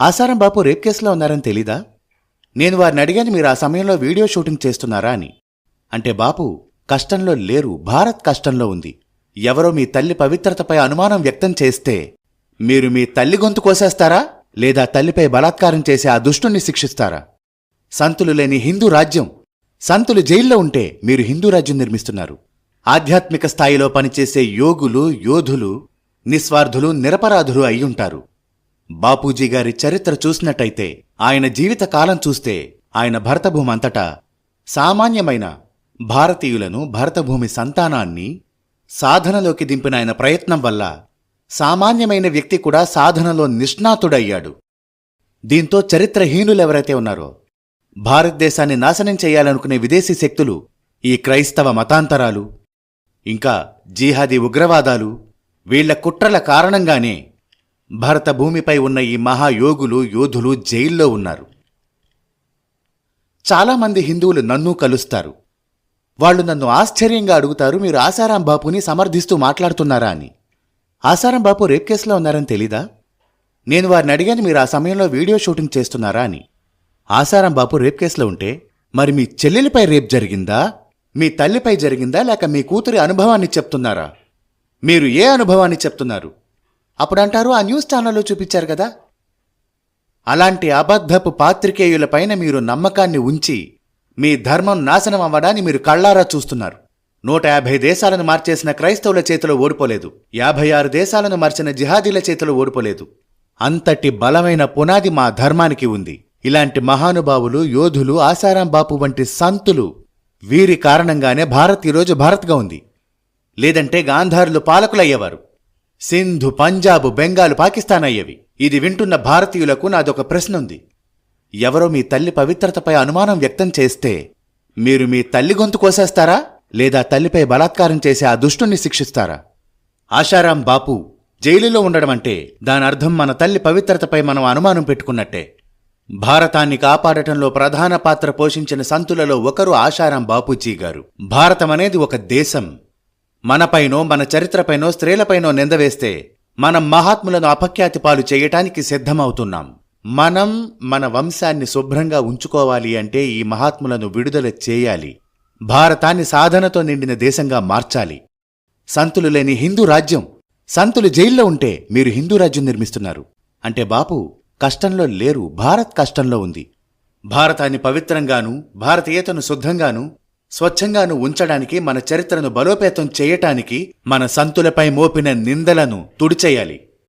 ఆసారం బాపు rape కేసులో ఉన్నారని తెలీదా? నేను వారిని అడిగాను మీరు ఆ సమయంలో వీడియో షూటింగ్ చేస్తున్నారా అని. అంటే బాపు కష్టంలో లేరు భారత్ కష్టంలో ఉంది. ఎవరో మీ తల్లి పవిత్రతపై అనుమానం వ్యక్తం చేస్తే మీరు మీ తల్లి గొంతు కోసేస్తారా? లేదా తల్లిపై బలాత్కారం చేసి ఆ దుష్టుణ్ణి శిక్షిస్తారా? సంతులు లేని హిందూ రాజ్యం సంతులు జైల్లో ఉంటే మీరు హిందూ రాజ్యం నిర్మిస్తున్నారు. ఆధ్యాత్మిక స్థాయిలో పనిచేసే యోగులు యోధులు నిస్వార్థులు నిరపరాధులు అయ్యుంటారు. బాపూజీ గారి చరిత్ర చూసినట్టయితే ఆయన జీవితకాలం చూస్తే ఆయన భరతభూమంతటా సామాన్యమైన భారతీయులను భరతభూమి సంతానాన్ని సాధనలోకి దింపిన ఆయన ప్రయత్నం వల్ల సామాన్యమైన వ్యక్తి కూడా సాధనలో నిష్ణాతుడయ్యాడు. దీంతో చరిత్రహీనులెవరైతే ఉన్నారో భారతదేశాన్ని నాశనం చేయాలనుకునే విదేశీ శక్తులు ఈ క్రైస్తవ మతాంతరాలు ఇంకా జీహాదీ ఉగ్రవాదాలు వీళ్ళ కుట్రల కారణంగానే భరత భూమిపై ఉన్న ఈ మహాయోగులు యోధులు జైల్లో ఉన్నారు. చాలామంది హిందువులు నన్ను కలుస్తారు. వాళ్ళు నన్ను ఆశ్చర్యంగా అడుగుతారు మీరు ఆసారాం బాపుని సమర్థిస్తూ మాట్లాడుతున్నారా అని. ఆసారాం బాపు రేప్ కేసులో ఉన్నారని తెలీదా? నేను వారిని అడిగాను మీరు ఆ సమయంలో వీడియో షూటింగ్ చేస్తున్నారా అని. ఆసారాం బాపు రేప్ కేసులో ఉంటే మరి మీ చెల్లెలిపై రేప్ జరిగిందా? మీ తల్లిపై జరిగిందా? లేక మీ కూతురి అనుభవాన్ని చెప్తున్నారా? మీరు ఏ అనుభవాన్ని చెప్తున్నారు? అప్పుడు అంటారు ఆ న్యూస్ ఛానల్లో చూపించారు కదా. అలాంటి అబద్ధపు పాత్రికేయులపైన మీరు నమ్మకాన్ని ఉంచి మీ ధర్మం నాశనం అవ్వడాన్ని మీరు కళ్ళారా చూస్తున్నారు. నూట యాభై దేశాలను మార్చేసిన క్రైస్తవుల చేతిలో ఓడిపోలేదు. యాభై ఆరు దేశాలను మార్చిన జిహాదీల చేతిలో ఓడిపోలేదు. అంతటి బలమైన పునాది మా ధర్మానికి ఉంది. ఇలాంటి మహానుభావులు యోధులు ఆసారాం బాపు వంటి సంతులు వీరి కారణంగానే భారత్ ఈరోజు భారత్గా ఉంది. లేదంటే గాంధారులు పాలకులయ్యేవారు. సింధు పంజాబు బెంగాల్ పాకిస్తాన్ అయ్యేవి. ఇది వింటున్న భారతీయులకు నాదొక ప్రశ్న ఉంది ఎవరో మీ తల్లి పవిత్రతపై అనుమానం వ్యక్తం చేస్తే మీరు మీ తల్లి గొంతు కోసేస్తారా? లేదా తల్లిపై బలాత్కారం చేసి ఆ దుష్టుణ్ణి శిక్షిస్తారా? ఆశారాం బాపు జైలులో ఉండడం అంటే దాని అర్థం మన తల్లి పవిత్రతపై మనం అనుమానం పెట్టుకున్నట్టే. భారతాన్ని కాపాడటంలో ప్రధాన పాత్ర పోషించిన సంతులలో ఒకరు ఆశారాం బాపూజీ గారు. భారతం అనేది ఒక దేశం. మనపైనో మన చరిత్రపైనో స్త్రీలపైనో నిందవేస్తే మనం మహాత్ములను అపఖ్యాతి పాలు చేయటానికి సిద్ధమవుతున్నాం. మనం మన వంశాన్ని శుభ్రంగా ఉంచుకోవాలి అంటే ఈ మహాత్ములను విడుదల చేయాలి. భారతాన్ని సాధనతో నిండిన దేశంగా మార్చాలి. సంతులు లేని హిందూ రాజ్యం. సంతులు జైల్లో ఉంటే మీరు హిందూ రాజ్యం నిర్మిస్తున్నారు. అంటే బాపు కష్టంలో లేరు భారత్ కష్టంలో ఉంది. భారతాన్ని పవిత్రంగాను భారతీయతను శుద్ధంగాను స్వచ్ఛంగాను ఉంచడానికి మన చరిత్రను బలోపేతం చేయటానికి మన సంతులపై మోపిన నిందలను తుడిచేయాలి.